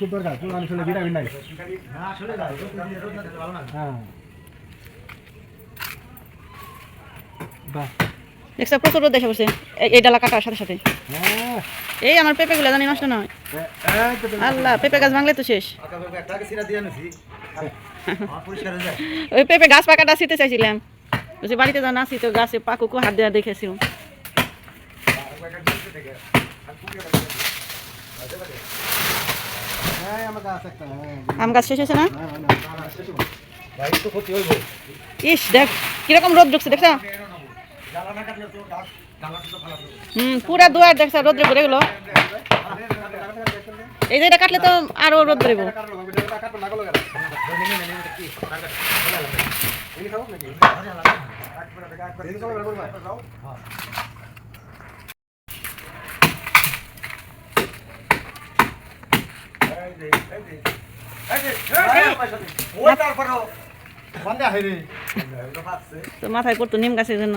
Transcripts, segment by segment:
Super গাছ পুরো vitamin নাই। হ্যাঁ। দেখছ প্রচুর রোদ এসে পড়ছে এই- এই ডালা কাটার সাথে সাথে। হ্যাঁ। এই আমার পেঁপেগুলো জানি নষ্ট না তো আল্লাহ পেঁপে গাছ ভাঙলে তো শেষ। ওই পেঁপে গাছ পাকাটা শীতে চাইছিলাম। বলছি, বাড়িতে যা নাচি তো গাছে পাকুকু হাত দেওয়া হ্যাঁ আম গাছ শেষ হয়েছে না? না না ইস, দেখ, কীরকম রোদ ঢুকছে দেখছ? হুম, পুরা দুয়ার, দেখছ, রোদ্রে পড়ে গেলো। এই যে এটা কাটলে তো আরও রোদ তো মাথায় পড়তো নিম গাছের জন্য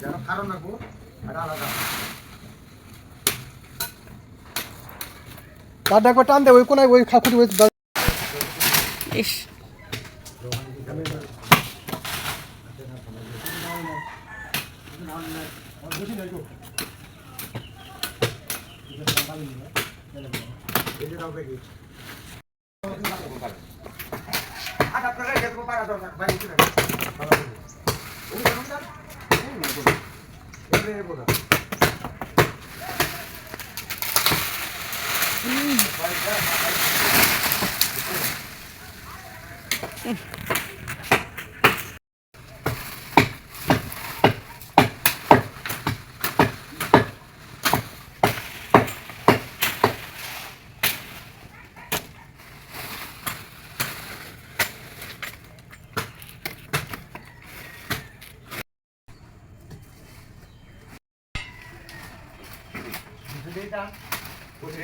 যেন কারণ রাখব আর আলাদা। তার দেখো টান দে ওই কোনায় ওই খাকুটি ওই ইস। 옹 レーボ。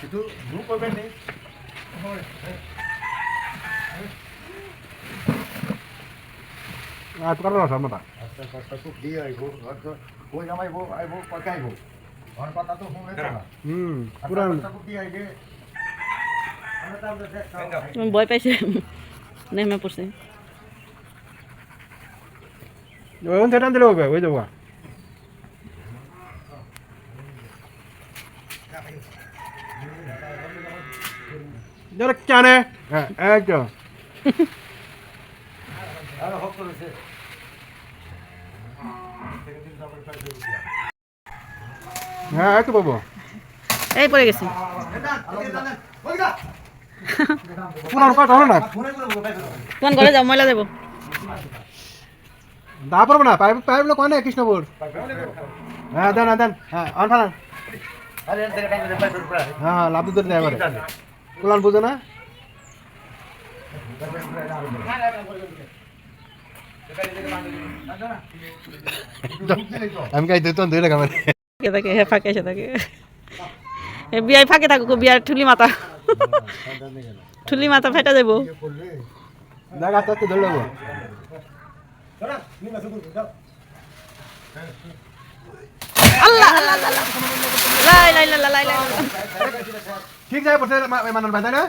কিন্তু ধু করবেন নি আর তো কারণ আছে আমরা আস্তে আস্তে খুব দিয়ে আইবো হয়তো কই জামাইবো আইবো পকাইবো ঘর পাতা তো ফোন না। হুম পুরা খুব দিয়ে আইবে। তুমি ভয় পাইছে। নেমে পড়ছে। ওই দিলে হবে ওই যাব। যারা জানে হ্যাঁ করেছে হ্যাঁ একটু পাবো এই পড়ে গেছি। পুরা কথা হলো না? তখন ঘরে যাও ময়লা দেবো। দা পারব না পাইপ পাইপ লোক অনেক কৃষ্ণপুর। হ্যাঁ দেন দেন হ্যাঁ। অন হ্যাঁ হ্যাঁ লাভ দেয় এবারে। কুলান বুঝো না? আমি কাই দিতাম দুই টাকা মানে। ফাঁকে থাকে হ্যাঁ ফাঁকে এসে থাকে। বিয়ায় ফাঁকে থাকুক বিয়ার ঠুলি মাথা। ঠুলি মাথা ফেটে নেব আল্লাহ আল্লাহ আল্লাহ, ঠিক যায় পড়ছে মানান ভাই তাই না?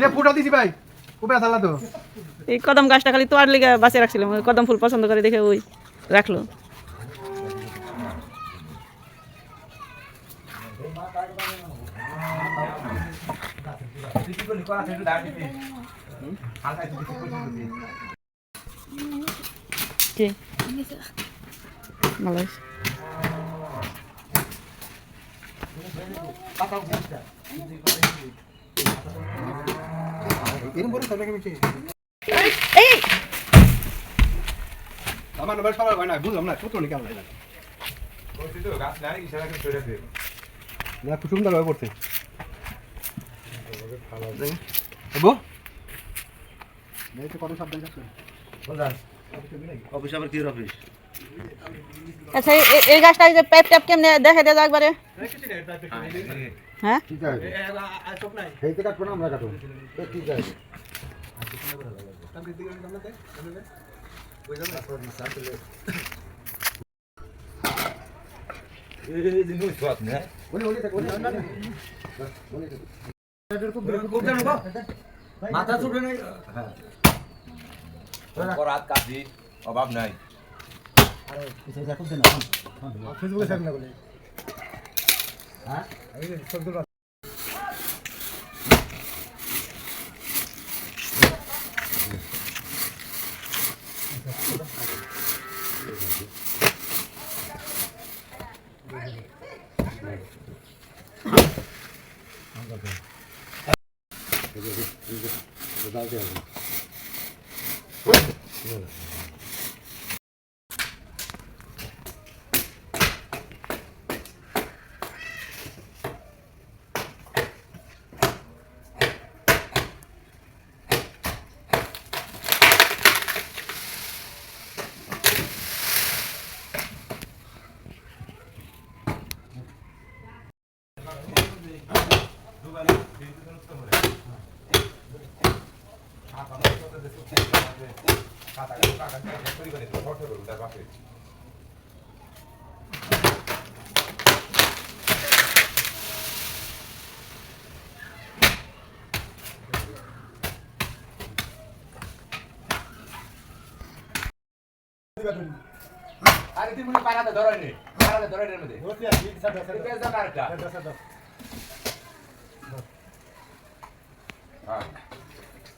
যে ফুটা দিছি ভাই, উপরে আসাল্লা তো এই কদম গাছটা খালি তোয়ার লিগে বাঁচিয়ে রাখছিলাম কদম ফুল পছন্দ করে দেখে ওই রাখল। কে? ভালো আমার নাম্বার সবার হয় না বুঝলাম না ছোট কেমন লাগে না খুব সুন্দর ভাবে পড়ছে বো কত সাবধান যাচ্ছে অফিস আবার কি অফিস আচ্ছা এই- এই- এই গাছটা এই যে পাইপ ট্যাপ কেমনে দেখে দেওয়া একবারে হ্যাঁ ঠিক আছে সেইতে কাটবো না আমরা কাটবো তো ঠিক আছে ওলি ওলি থাক ওলি না ওলি মাথা ছুটে নেই হ্যাঁ রাত কাশি অভাব নাই ফেসবুকে থাক না বলে হ্যাঁ আরে তুই মনে পারাতে ধরে নে পারাতে ধরে নে মধ্যে। পেজ দাও আরেকটা হ্যাঁ আল্লাহ এটা একটা পারাতে ধরো তাই তো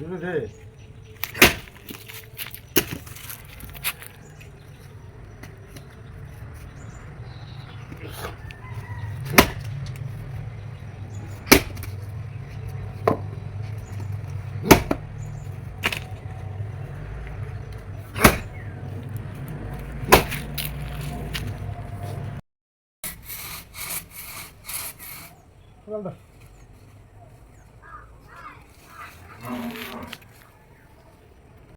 넣어도 돼. 감사합니다.